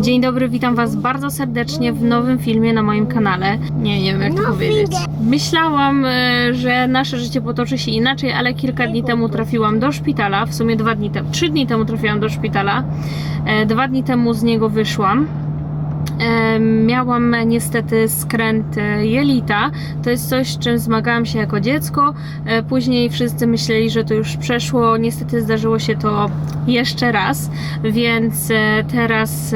Dzień dobry, witam Was bardzo serdecznie w nowym filmie na moim kanale. Nie, nie wiem jak to powiedzieć. Myślałam, e, że nasze życie potoczy się inaczej, ale kilka dni temu trafiłam do szpitala. W sumie dwa dni temu, trzy dni temu trafiłam do szpitala. E, Dwa dni temu z niego wyszłam. Miałam niestety skręt e, jelita. To jest coś, z czym zmagałam się jako dziecko. E, Później wszyscy myśleli, że to już przeszło. Niestety zdarzyło się to jeszcze raz, więc e, teraz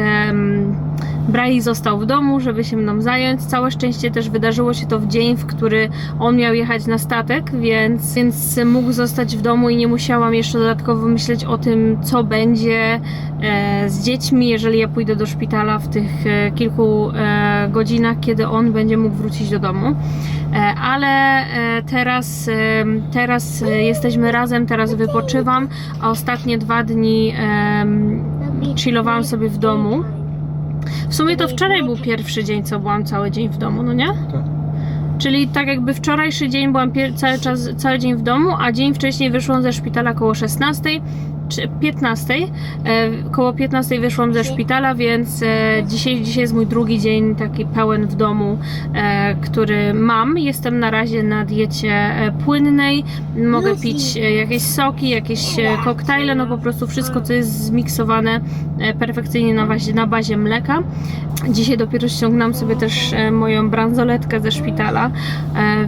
em, Brai został w domu, żeby się mną zająć. Całe szczęście też wydarzyło się to w dzień, w który on miał jechać na statek, więc, więc mógł zostać w domu i nie musiałam jeszcze dodatkowo myśleć o tym, co będzie e, z dziećmi, jeżeli ja pójdę do szpitala w tych e, kilku e, godzinach, kiedy on będzie mógł wrócić do domu. Ale teraz, teraz jesteśmy razem, teraz wypoczywam, a ostatnie dwa dni chillowałam sobie w domu. W sumie to wczoraj był pierwszy dzień, co byłam cały dzień w domu, no nie? Tak. Czyli tak jakby wczorajszy dzień byłam pier- cały czas, cały dzień w domu, a dzień wcześniej wyszłam ze szpitala koło 16 czy 15. E, koło 15 wyszłam ze szpitala, więc e, dzisiaj, dzisiaj jest mój drugi dzień taki pełen w domu, e, który mam. Jestem na razie na diecie płynnej. Mogę pić jakieś soki, jakieś koktajle, no po prostu wszystko, co jest zmiksowane perfekcyjnie na bazie, na bazie mleka. Dzisiaj dopiero ściągnęłam sobie też moją bransoletkę ze szpitala,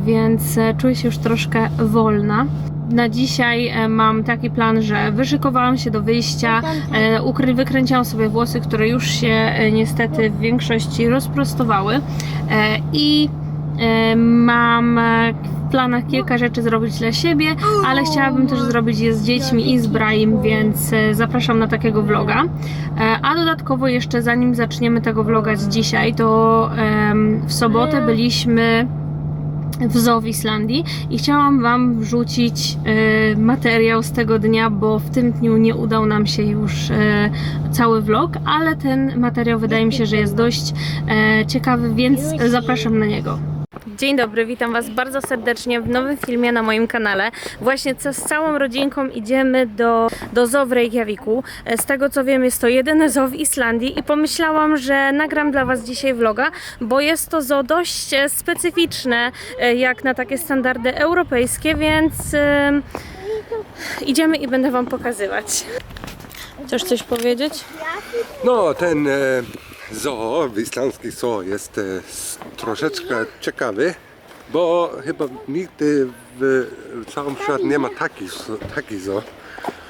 więc czuję się już troszkę wolna. Na dzisiaj e, mam taki plan, że wyszykowałam się do wyjścia, e, wykręciłam sobie włosy, które już się e, niestety w większości rozprostowały i mam w planach kilka rzeczy zrobić dla siebie, ale chciałabym też zrobić je z dziećmi i z Braim, więc zapraszam na takiego vloga. A dodatkowo jeszcze zanim zaczniemy tego vloga z dzisiaj, to w sobotę byliśmy w zoo w Islandii i chciałam Wam wrzucić e, materiał z tego dnia, bo w tym dniu nie udał nam się już e, cały vlog, ale ten materiał wydaje mi się, że jest dość e, ciekawy, więc zapraszam na niego. Dzień dobry, witam Was bardzo serdecznie w nowym filmie na moim kanale. Właśnie z całą rodzinką idziemy do, do zoo w. E, Z tego co wiem jest to jedyne zoo w Islandii i pomyślałam, że nagram dla Was dzisiaj vloga, bo jest to zoo dość e, specyficzne e, jak na takie standardy europejskie, więc e, idziemy i będę Wam pokazywać. Chcesz coś powiedzieć? No, ten e, zoo, islandzki zoo jest e, troszeczkę ciekawy, bo chyba nigdy w, całym świecie nie ma takich zo- taki zoo.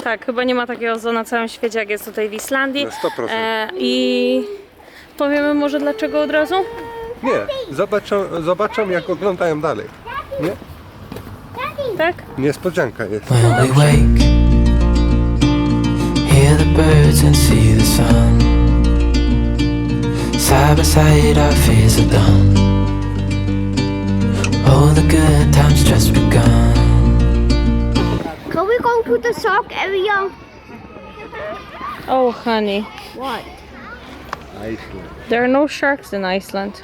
Tak, chyba nie ma takiego zoo na całym świecie, jak jest tutaj w Islandii. Na 100%. E, I powiemy może dlaczego od razu? Nie, zobaczą, zobaczą jak oglądają dalej. Nie? Tak? Niespodzianka jest. When we wake, hear the birds and see the sun. Side by side, our fears are done. All the good times just begun. Can we go to the sock area? Oh, honey. What? Iceland. There are no sharks in Iceland.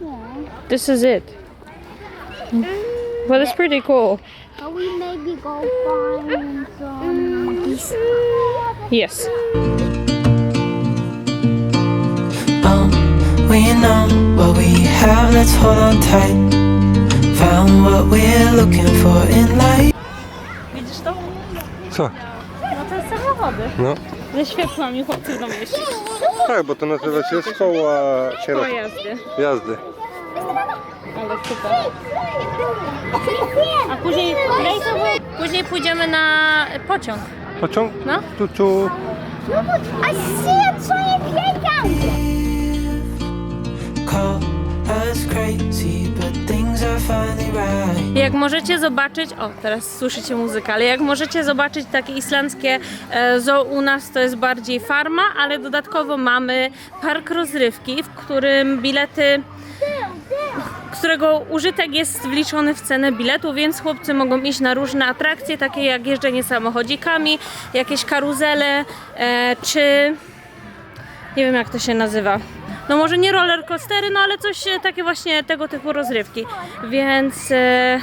Yeah. This is it. Well, it's pretty cool. Can we maybe go find some geese? Yes. We know what we have, let's hold on tight. Found what we're looking for in life. Widzisz to? Co? No to jest samochody. No. Ze światłami chłopcy będą jeździć. Tak, bo to nazywa się szkoła kierowców jazdy. jazdy. Ale super. A później, później pójdziemy na pociąg. Pociąg? No. Tu, tu. I see a giant playground! Jak możecie zobaczyć, o teraz słyszycie muzykę, ale jak możecie zobaczyć takie islandzkie e, zoo u nas to jest bardziej farma, ale dodatkowo mamy park rozrywki, w którym bilety którego użytek jest wliczony w cenę biletu, więc chłopcy mogą iść na różne atrakcje, takie jak jeżdżenie samochodzikami, jakieś karuzele, e, czy nie wiem jak to się nazywa. No może nie roller coastery, no ale coś e, takie właśnie tego typu rozrywki. Więc e,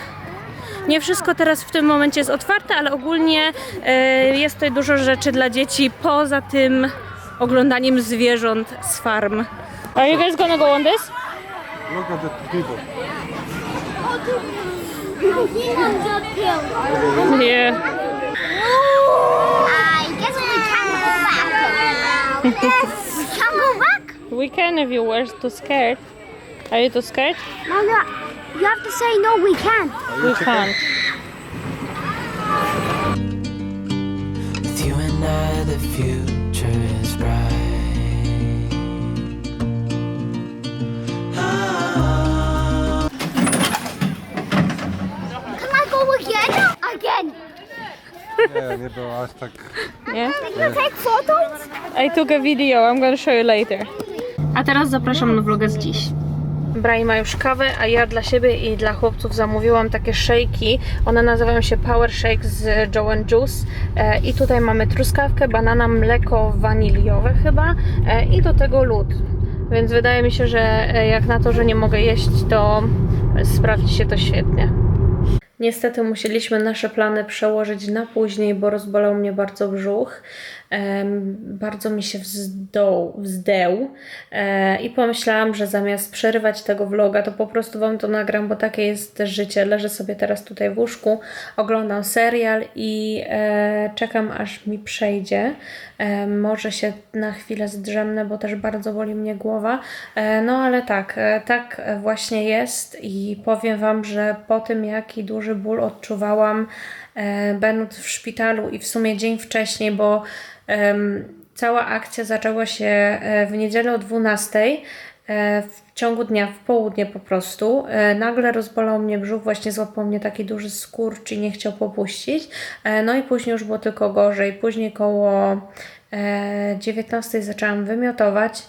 nie wszystko teraz w tym momencie jest otwarte, ale ogólnie e, jest tutaj dużo rzeczy dla dzieci poza tym oglądaniem zwierząt z farm. Are you guys gonna go on this? Look at the people. Yeah. I guess we can go back. We can if you were too scared. Are you too scared? No, no. You have to say no, we can. We can't. With you and I, the future is bright. Can I go again? Again. Nie, nie było aż tak... Yeah? Can I take photos? I took a video, I'm gonna show you later. A teraz zapraszam na vloga z dziś. Brai ma już kawę, a ja dla siebie i dla chłopców zamówiłam takie szejki. One nazywają się Power Shake z Joe and Juice. E, I tutaj mamy truskawkę, banana, mleko waniliowe chyba e, i do tego lód. Więc wydaje mi się, że e, jak na to, że nie mogę jeść, to sprawdzi się to świetnie. Niestety musieliśmy nasze plany przełożyć na później, bo rozbolał mnie bardzo brzuch. Bardzo mi się wzdął, wzdeł e, i pomyślałam, że zamiast przerywać tego vloga, to po prostu Wam to nagram, bo takie jest życie. Leżę sobie teraz tutaj w łóżku, oglądam serial i e, czekam aż mi przejdzie. E, może się na chwilę zdrzemnę, bo też bardzo boli mnie głowa. No ale tak, tak właśnie jest i powiem Wam, że po tym jaki duży ból odczuwałam, będąc w szpitalu i w sumie dzień wcześniej, bo cała akcja zaczęła się e, w niedzielę o 12. e, W ciągu dnia, w południe po prostu, e, nagle rozbolał mnie brzuch, właśnie złapał mnie taki duży skurcz i nie chciał popuścić. No i później już było tylko gorzej. Później koło e, 19 zaczęłam wymiotować.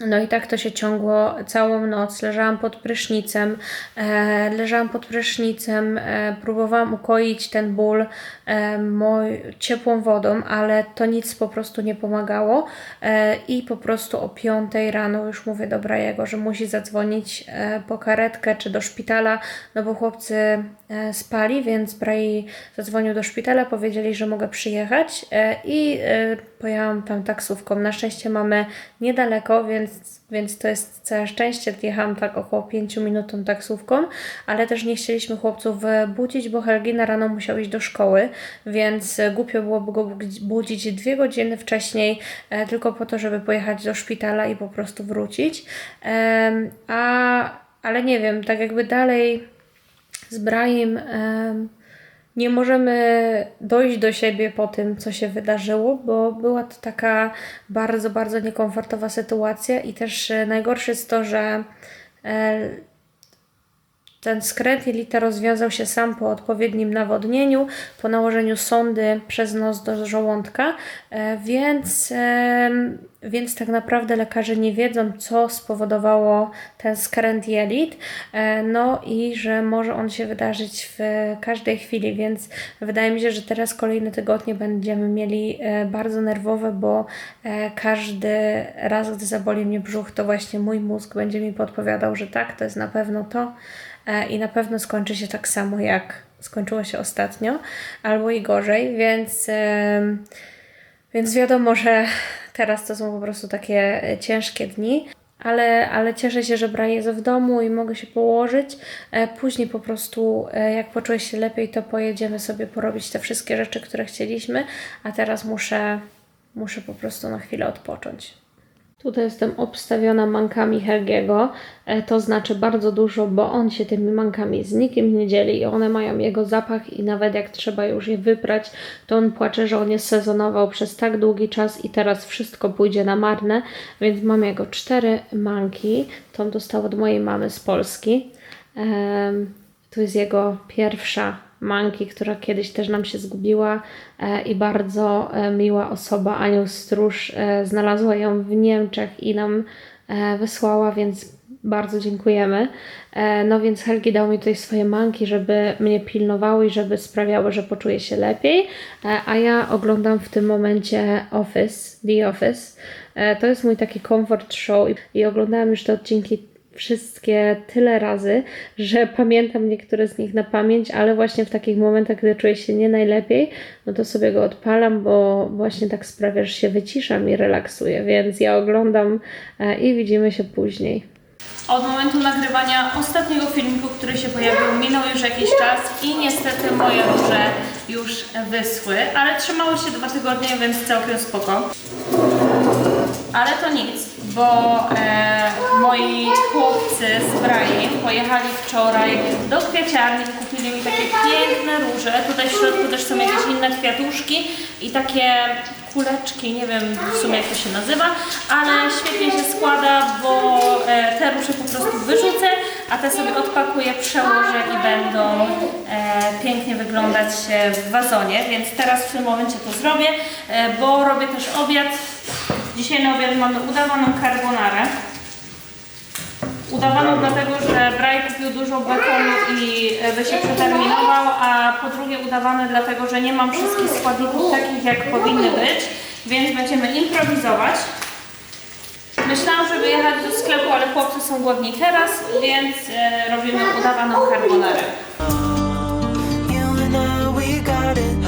No i tak to się ciągło całą noc. Leżałam pod prysznicem, e, leżałam pod prysznicem, e, próbowałam ukoić ten ból e, moj, ciepłą wodą, ale to nic po prostu nie pomagało. E, I po prostu o 5 rano już mówię do Brajego, że musi zadzwonić e, po karetkę czy do szpitala, no bo chłopcy spali, więc Brai zadzwonił do szpitala, powiedzieli, że mogę przyjechać e, i e, pojechałam tam taksówką. Na szczęście mamy niedaleko, więc, więc to jest całe szczęście. Jechałam tak około 5 minut tą taksówką, ale też nie chcieliśmy chłopców e, budzić, bo Helgi na rano musiał iść do szkoły, więc e, głupio byłoby go budzi- budzić dwie godziny wcześniej, e, tylko po to, żeby pojechać do szpitala i po prostu wrócić. A, ale nie wiem, tak jakby dalej z Braim em, nie możemy dojść do siebie po tym, co się wydarzyło, bo była to taka bardzo, bardzo niekomfortowa sytuacja i też e, najgorsze jest to, że e, ten skręt jelita rozwiązał się sam po odpowiednim nawodnieniu, po nałożeniu sondy przez nos do żołądka, e, więc, więc tak naprawdę lekarze nie wiedzą, co spowodowało ten skręt jelit, e, no i że może on się wydarzyć w każdej chwili, więc wydaje mi się, że teraz kolejne tygodnie będziemy mieli e, bardzo nerwowe, bo każdy raz, gdy zaboli mnie brzuch, to właśnie mój mózg będzie mi podpowiadał, że tak, to jest na pewno to i na pewno skończy się tak samo, jak skończyło się ostatnio, albo i gorzej, więc, więc wiadomo, że teraz to są po prostu takie e, ciężkie dni. Ale, ale cieszę się, że Bra jest w domu i mogę się położyć. E, Później po prostu, e, jak poczuję się lepiej, to pojedziemy sobie porobić te wszystkie rzeczy, które chcieliśmy. A teraz muszę, muszę po prostu na chwilę odpocząć. Tutaj jestem obstawiona mankami Helgiego. E, To znaczy bardzo dużo, bo on się tymi mankami z nikim nie dzieli i one mają jego zapach i nawet jak trzeba już je wyprać, to on płacze, że on je sezonował przez tak długi czas i teraz wszystko pójdzie na marne, więc mam jego cztery manki. Tą dostał od mojej mamy z Polski. Em, Tu jest jego pierwsza manki, która kiedyś też nam się zgubiła e, i bardzo e, miła osoba, Anioł Stróż, e, znalazła ją w Niemczech i nam wysłała, więc bardzo dziękujemy. No więc Helgi dał mi tutaj swoje manki, żeby mnie pilnowały i żeby sprawiały, że poczuję się lepiej, a ja oglądam w tym momencie Office, The Office. To jest mój taki comfort show i oglądałam już te odcinki wszystkie tyle razy, że pamiętam niektóre z nich na pamięć, ale właśnie w takich momentach, gdy czuję się nie najlepiej, no to sobie go odpalam, bo właśnie tak sprawia, że się wyciszam i relaksuję, więc ja oglądam e, i widzimy się później. Od momentu nagrywania ostatniego filmiku, który się pojawił, minął już jakiś czas i niestety moje róże już wyschły, ale trzymały się dwa tygodnie, więc całkiem spoko. Ale to nic, bo e, moi chłopcy z Brai pojechali wczoraj do kwiaciarni, kupili mi takie piękne róże. Tutaj w środku też są jakieś inne kwiatuszki i takie kuleczki, nie wiem w sumie jak to się nazywa, ale świetnie się składa, bo e, te róże po prostu wyrzucę, a te sobie odpakuję, przełożę i będą e, pięknie wyglądać w wazonie, więc teraz w tym momencie to zrobię, e, bo robię też obiad. Dzisiaj na obiad mamy udawaną carbonarę. Udawaną dlatego, że Braj kupił dużo bekonu i e, by się przeterminował, a po drugie udawane dlatego, że nie mam wszystkich składników takich jak powinny być, więc będziemy improwizować. Myślałam, żeby jechać do sklepu, ale chłopcy są głodni teraz, więc e, robimy udawaną carbonarę. You and I, we got it.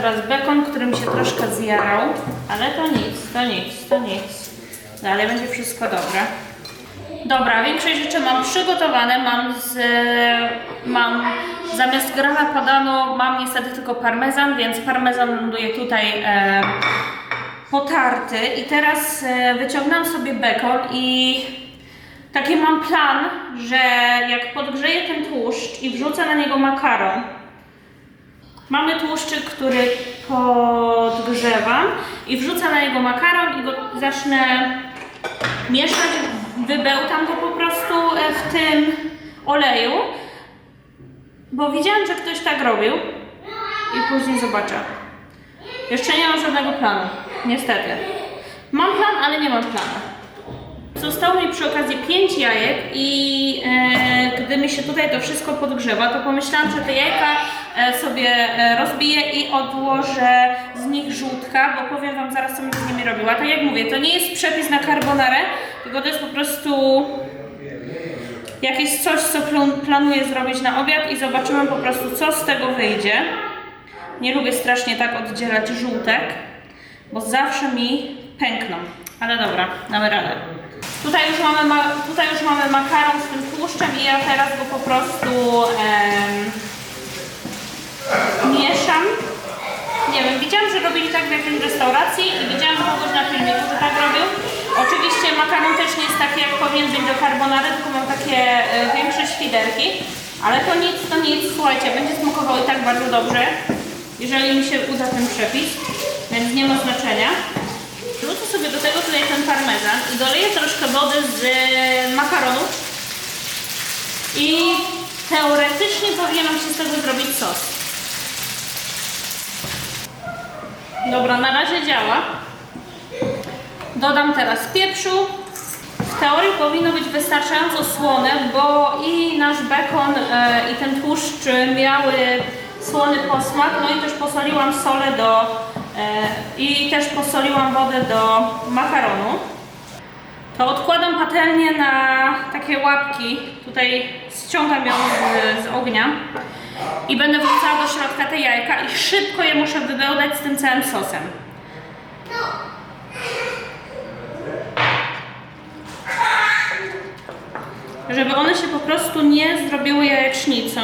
Teraz bekon, który mi się troszkę zjarał, ale to nic, to nic, to nic. Dalej będzie wszystko dobre. Dobra, większość rzeczy mam przygotowane, mam z, mam zamiast grana padano, mam niestety tylko parmezan, więc parmezan ląduje tutaj e, potarty i teraz e, wyciągnęłam sobie bekon i taki mam plan, że jak podgrzeję ten tłuszcz i wrzucę na niego makaron, Mamy tłuszczyk, który podgrzewam i wrzucę na niego makaron i go zacznę mieszać, wybełtam go po prostu e, w tym oleju, bo widziałam, że ktoś tak robił i później zobaczę. Jeszcze nie mam żadnego planu, niestety. Mam plan, ale nie mam planu. Zostało mi przy okazji 5 jajek i e, gdy mi się tutaj to wszystko podgrzewa, to pomyślałam, że te jajka e, sobie e, rozbiję i odłożę z nich żółtka, bo powiem Wam zaraz, co będę z nimi robiła. Tak jak mówię, to nie jest przepis na carbonarę, tylko to jest po prostu jakieś coś, co planuję zrobić na obiad i zobaczymy po prostu, co z tego wyjdzie. Nie lubię strasznie tak oddzielać żółtek, bo zawsze mi pękną. Ale dobra, damy radę. Tutaj już mamy, ma- tutaj już mamy makaron z tym tłuszczem i ja teraz go po prostu em, mieszam. Nie wiem, widziałam, że robili tak w jakiejś restauracji i widziałam kogoś na filmiku, że tak robił. Oczywiście makaron też nie jest taki jak powinien być do carbonary, tylko mam takie e, większe świderki. Ale to nic, to nic, słuchajcie, będzie smakowało i tak bardzo dobrze, jeżeli mi się uda ten przepis, więc nie ma znaczenia. Sobie do tego tutaj ten parmezan i doleję troszkę wody z e, makaronu i teoretycznie powinien się z tego zrobić sos. Dobra, na razie działa. Dodam teraz pieprzu. W teorii powinno być wystarczająco słone, bo i nasz bekon e, i ten tłuszcz miały słony posmak, no i też posoliłam solę do i też posoliłam wodę do makaronu. To odkładam patelnię na takie łapki, tutaj ściągam ją z, z ognia i będę wrzucała do środka te jajka i szybko je muszę wybełdać z tym całym sosem. Żeby one się po prostu nie zrobiły jajecznicą,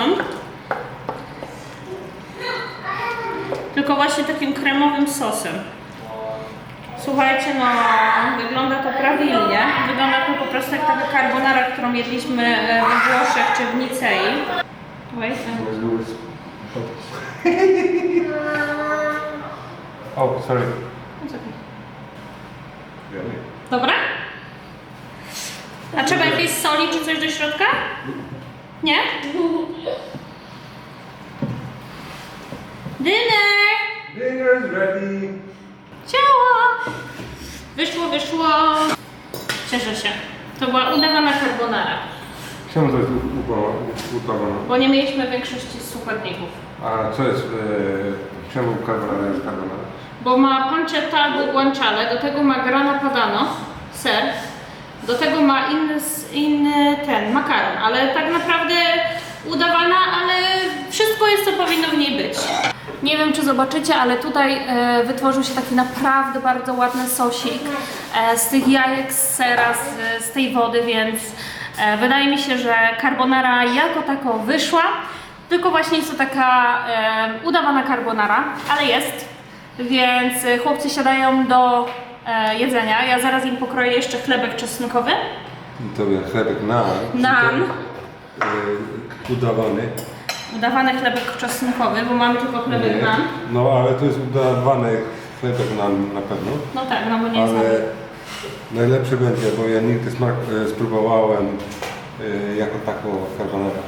tylko właśnie takim kremowym sosem. Słuchajcie, no wygląda to prawilnie. Wygląda to po prostu jak taka carbonara, którą jedliśmy e, we Włoszech czy w Nicei. Wait, Oh, sorry. It's okay. Dobra? A trzeba jakiejś soli czy coś do środka? Nie? Dinner! Dinner's ready. Ciała! Wyszło, wyszło. Cieszę się. To była udawana carbonara, Czemu to jest u- bo nie mieliśmy większości składników. A co jest, e, czemu carbonara jest carbonara? Bo ma pancetta albo guanciale, do tego ma grana padano, ser, do tego ma inny, s- inny ten, makaron, ale tak naprawdę udawana, ale wszystko jest co powinno w niej być. Nie wiem czy zobaczycie, ale tutaj e, wytworzył się taki naprawdę bardzo ładny sosik e, z tych jajek, z sera, z, z tej wody, więc e, wydaje mi się, że carbonara jako tako wyszła, tylko właśnie jest to taka e, udawana carbonara, ale jest. Więc chłopcy siadają do e, jedzenia. Ja zaraz im pokroję jeszcze chlebek czosnkowy. To jest chlebek na. Nam. E, udawany. Udawany chlebek czosnkowy, bo mamy tylko chlebek nam. No ale to jest udawany chlebek na, na pewno. No tak, no bo nie jest Ale mamy. najlepszy będzie, bo ja nigdy smak e, spróbowałem e, jako taką carbonara.